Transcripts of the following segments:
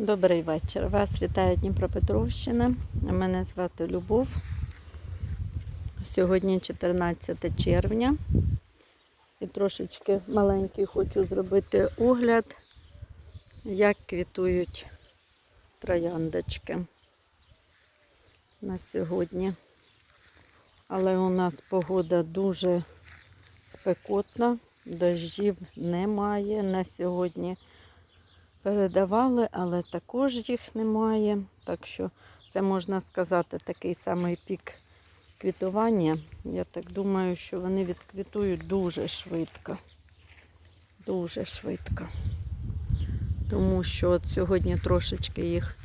Добрий вечір. Вас вітає Дніпропетровщина. Мене звати Любов. Сьогодні 14 червня. І трошечки маленький хочу зробити огляд, як квітують трояндочки на сьогодні. Але у нас погода дуже спекотна, дощів немає на сьогодні передавали, але також їх немає. Так що це можна сказати такий самий пік квітування. Я так думаю, що вони відквітують дуже швидко. Дуже швидко. Тому що от сьогодні трошечки їх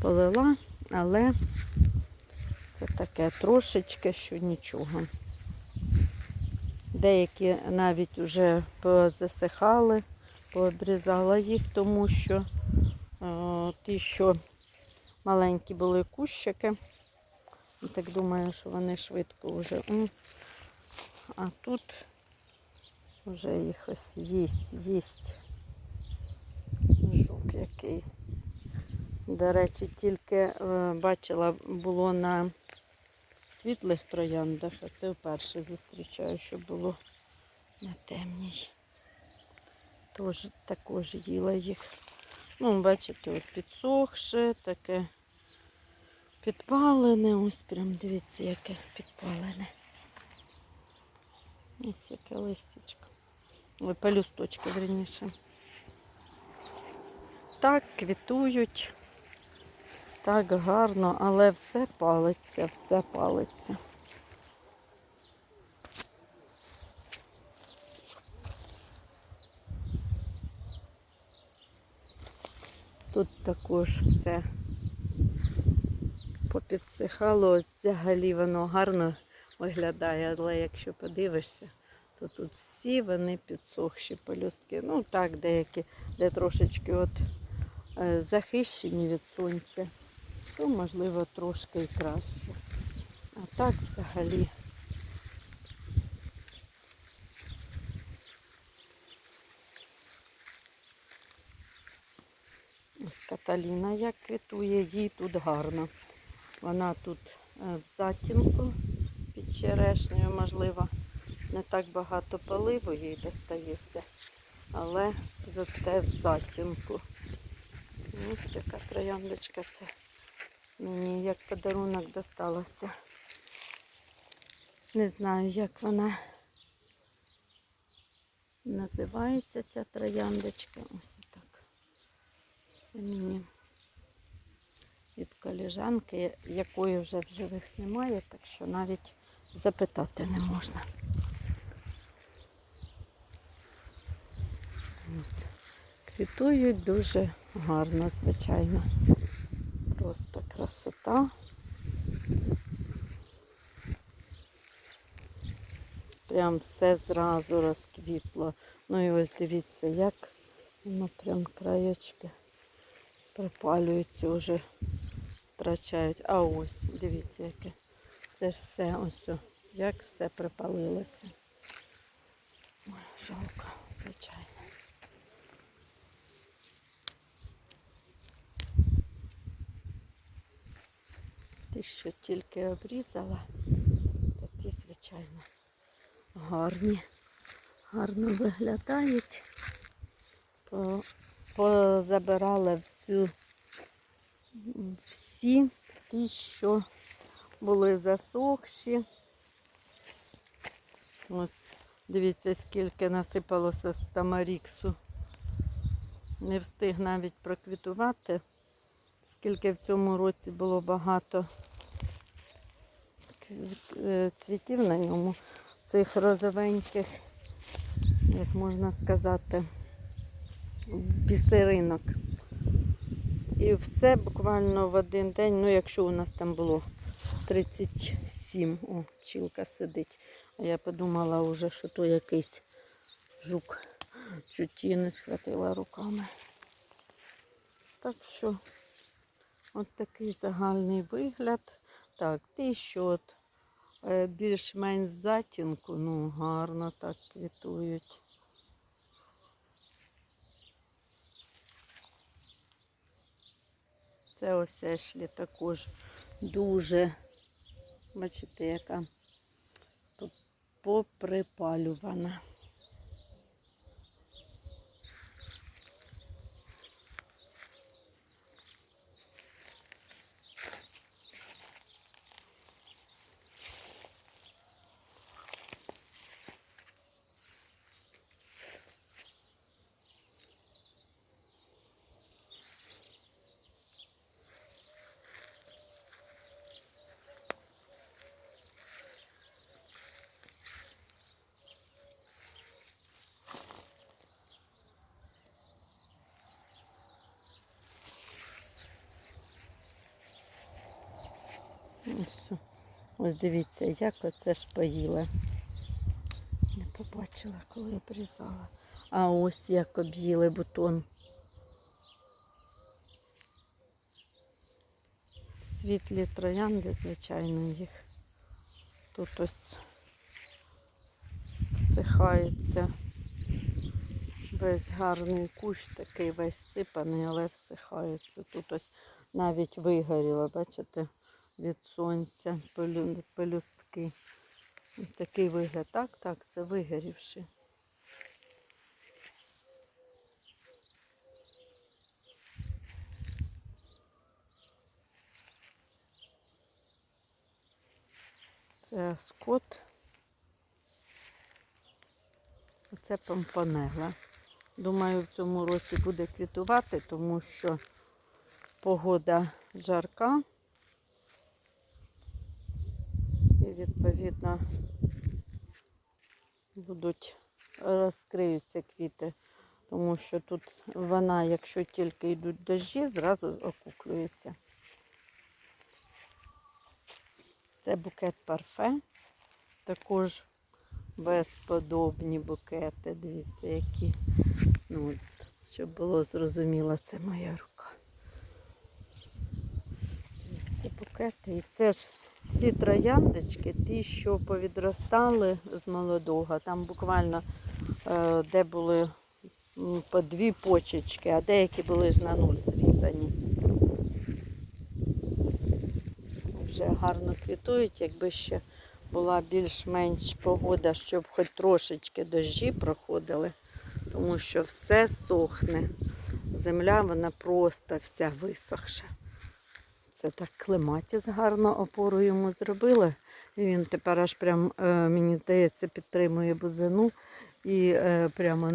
полила, але це таке трошечки, що нічого. Деякі навіть вже позасихали пообрізала їх, тому що е, ті, що маленькі були кущики, так думаю, що вони швидко вже. А тут вже їх ось їсть, їсть жук який. До речі, тільки е, бачила, було на світлих трояндах, а це вперше зустрічаю, що було на темній. Тож також їла їх. Ну, бачите, ось підсохше, таке підпалене. Ось прям дивіться, яке підпалене. Ось яке листячко. Ой, пелюсточки, верніше. Так, квітують. Так гарно, але все палиться, все палиться. Тут також все попідсихало, взагалі воно гарно виглядає, але якщо подивишся, то тут всі вони підсохші пелюстки. Ну так, деякі, де трошечки от е, захищені від сонця, то можливо трошки і краще. А так взагалі. Каталіна як квітує, їй тут гарно. Вона тут е, в затінку під черешнею, можливо, не так багато поливу їй достається, але зате в затінку. Ось така трояндочка це мені як подарунок досталося. Не знаю, як вона називається ця трояндочка. Ось. Це мені від коліжанки, якої вже в живих немає, так що навіть запитати не можна. Ось. Квітують дуже гарно, звичайно. Просто красота. Прям все зразу розквітло. Ну і ось дивіться, як воно прям краєчки припалюються, вже втрачають. А ось, дивіться, яке. Це ж все ось, як все припалилося. Ой, жалко, звичайно. Ті, що тільки обрізала, то ті, звичайно, гарні, гарно виглядають. По, всю, всі ті, що були засохші. Ось, дивіться, скільки насипалося з тамаріксу. Не встиг навіть проквітувати, скільки в цьому році було багато е, цвітів на ньому, цих розовеньких, як можна сказати, бісеринок. І все буквально в один день, ну якщо у нас там було 37, о, пчілка сидить. А я подумала вже, що то якийсь жук. Чуть її не схватила руками. Так що от такий загальний вигляд. Так, ті, що от більш-менш затінку, ну гарно так квітують. Це ось Ешлі також дуже, бачите, яка по- поприпалювана. Ось, дивіться, як оце ж поїла. Не побачила, коли обрізала. А ось як об'їли бутон. Світлі троянди, звичайно, їх. Тут ось всихаються. Весь гарний кущ такий весь сипаний, але всихається. Тут ось навіть вигоріло, бачите, від сонця пелю- пелюстки. Такий вигляд. Так, так, це вигорівши. Це скот. Оце помпанела. Думаю, в цьому році буде квітувати, тому що погода жарка. Відповідно будуть розкриються квіти, тому що тут вона, якщо тільки йдуть дощі, зразу окуклюється. Це букет парфе. Також безподобні букети. Дивіться, які. Ну, от, щоб було зрозуміло, це моя рука. Це букети. І це ж ці трояндочки, ті, що повідростали з молодого. Там буквально е, де були по дві почечки, а деякі були ж на нуль зрізані. Вже гарно квітують, якби ще була більш-менш погода, щоб хоч трошечки дощі проходили, тому що все сохне. Земля вона просто вся висохша. Це так клематіс гарно опору йому зробили. І він тепер аж прям, е, мені здається, підтримує бузину. І е, прямо,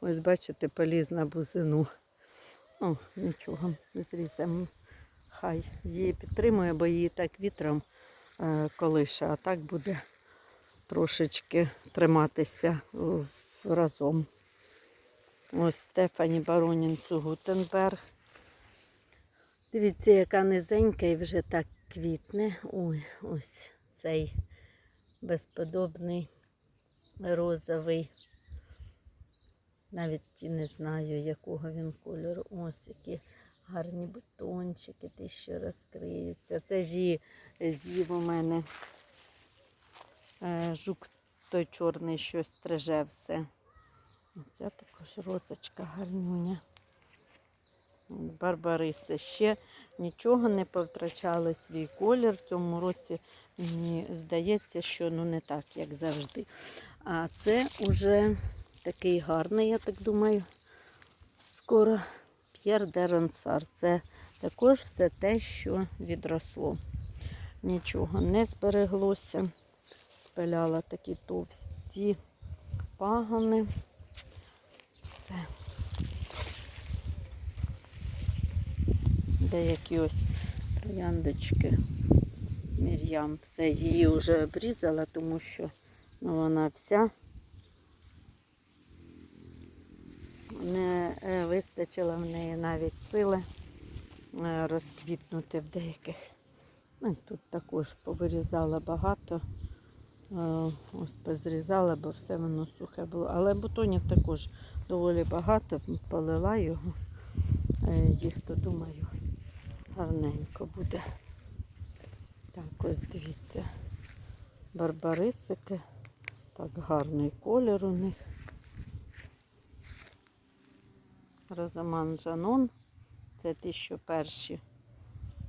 ось бачите, поліз на бузину. Ну, нічого, зрізаємо. Хай її підтримує, бо її так вітром е, колише, а так буде трошечки триматися разом. Ось Стефані Баронін Гутенберг. Дивіться, яка низенька і вже так квітне. Ой, ось цей безподобний розовий. Навіть не знаю, якого він кольору. Ось які гарні бутончики, ті, що розкриються. Це ж її з'їв у мене е, жук той чорний, що стриже все. Оце також розочка гарнюня. От Барбариси ще нічого не повтрачали свій колір. В цьому році мені здається, що ну не так, як завжди. А це вже такий гарний, я так думаю. Скоро П'єр де Ронсар. Це також все те, що відросло. Нічого не збереглося. Спиляла такі товсті пагони. Все. Деякі ось трояндочки. Мір'ям все, її вже обрізала, тому що ну, вона вся не е, вистачило в неї навіть сили е, розквітнути в деяких. Ну, тут також повирізала багато. Е, Ось позрізала, бо все воно сухе було. Але бутонів також доволі багато. Полила його. Їх, то думаю, гарненько буде. Так, ось дивіться. Барбарисики. Так, гарний колір у них. Розаман Жанон. Це ті, що перші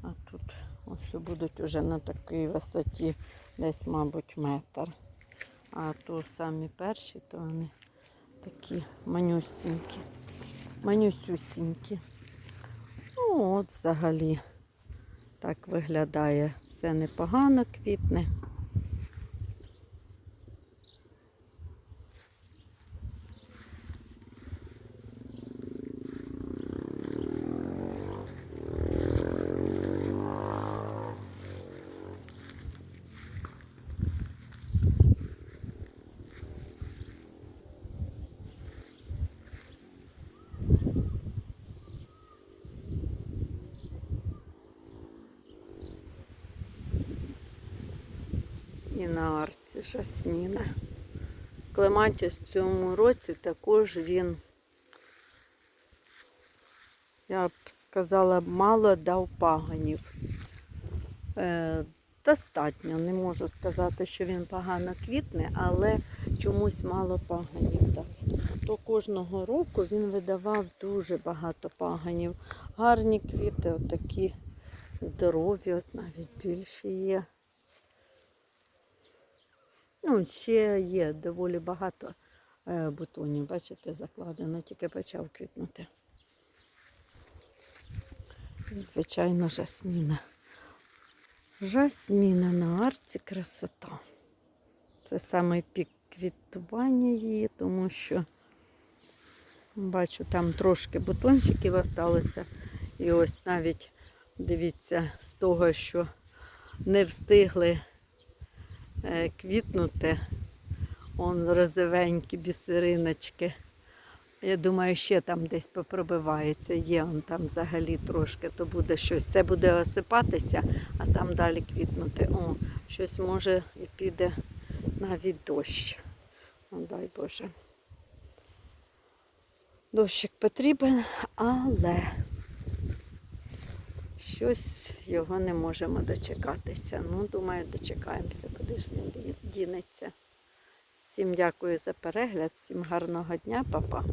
А тут Ось будуть уже на такій висоті, десь, мабуть, метр. А то самі перші, то вони такі манюсінькі. Манюсюсінькі. Ну, от взагалі так виглядає. Все непогано квітне. На арці жасміна. Клематіс в цьому році також він, я б сказала, мало дав паганів. Е, достатньо. Не можу сказати, що він погано квітне, але чомусь мало паганів дав. То кожного року він видавав дуже багато паганів. Гарні квіти, отакі здорові, от навіть більші є. Ну, ще є доволі багато е, бутонів, бачите, закладено, тільки почав квітнути. Звичайно, жасміна. Жасміна на арці красота. Це саме пік квітування її, тому що бачу, там трошки бутончиків осталося. І ось навіть дивіться, з того, що не встигли квітнути. Он розовенькі бісериночки. Я думаю, ще там десь попробивається. Є он там взагалі трошки, то буде щось. Це буде осипатися, а там далі квітнути. О, щось може і піде навіть дощ. Ну, дай Боже. Дощик потрібен, але щось його не можемо дочекатися. Ну, думаю, дочекаємося, куди ж він дінеться. Всім дякую за перегляд, всім гарного дня, папа.